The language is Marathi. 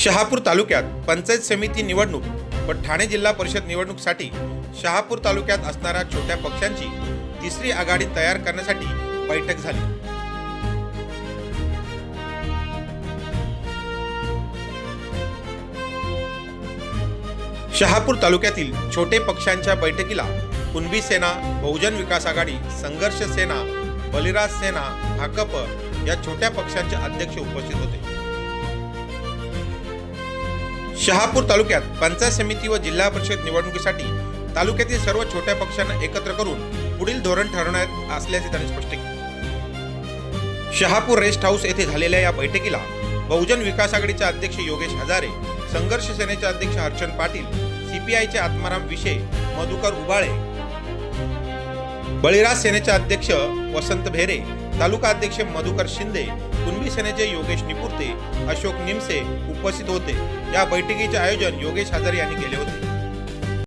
शहापूर तालुक्यात पंचायत समिती निवडणूक व ठाणे जिल्हा परिषद निवडणूकसाठी शहापूर तालुक्यात असणाऱ्या छोट्या पक्षांची तिसरी आघाडी तयार करण्यासाठी बैठक झाली. शहापूर तालुक्यातील छोटे पक्षांच्या बैठकीला कुणबी सेना बहुजन विकास आघाडी संघर्ष सेना बलिराज सेना भाकप या छोट्या पक्षांचे अध्यक्ष उपस्थित होते. शहापूर तालुक्यात पंचायत समिती व जिल्हा परिषद निवडणुकीसाठी तालुक्यातील सर्व छोट्या पक्षांना एकत्र करून पुढील धोरण ठरवण्यात असल्याचे त्यांनी स्पष्ट केले. शहापूर रेस्ट हाऊस येथे झालेल्या या बैठकीला बहुजन विकास आघाडीचे अध्यक्ष योगेश हजारे संघर्ष सेनेचे अध्यक्ष हर्षण पाटील सीपीआयचे आत्माराम विषय मधुकर उबाळे बळीराज सेनेचे अध्यक्ष वसंत भेरे तालुका अध्यक्ष मधुकर शिंदे कुणबी सेनेचे योगेश निपुर्ते अशोक निमसे उपस्थित होते. या बैठकीचे आयोजन योगेश हजारे यांनी केले होते.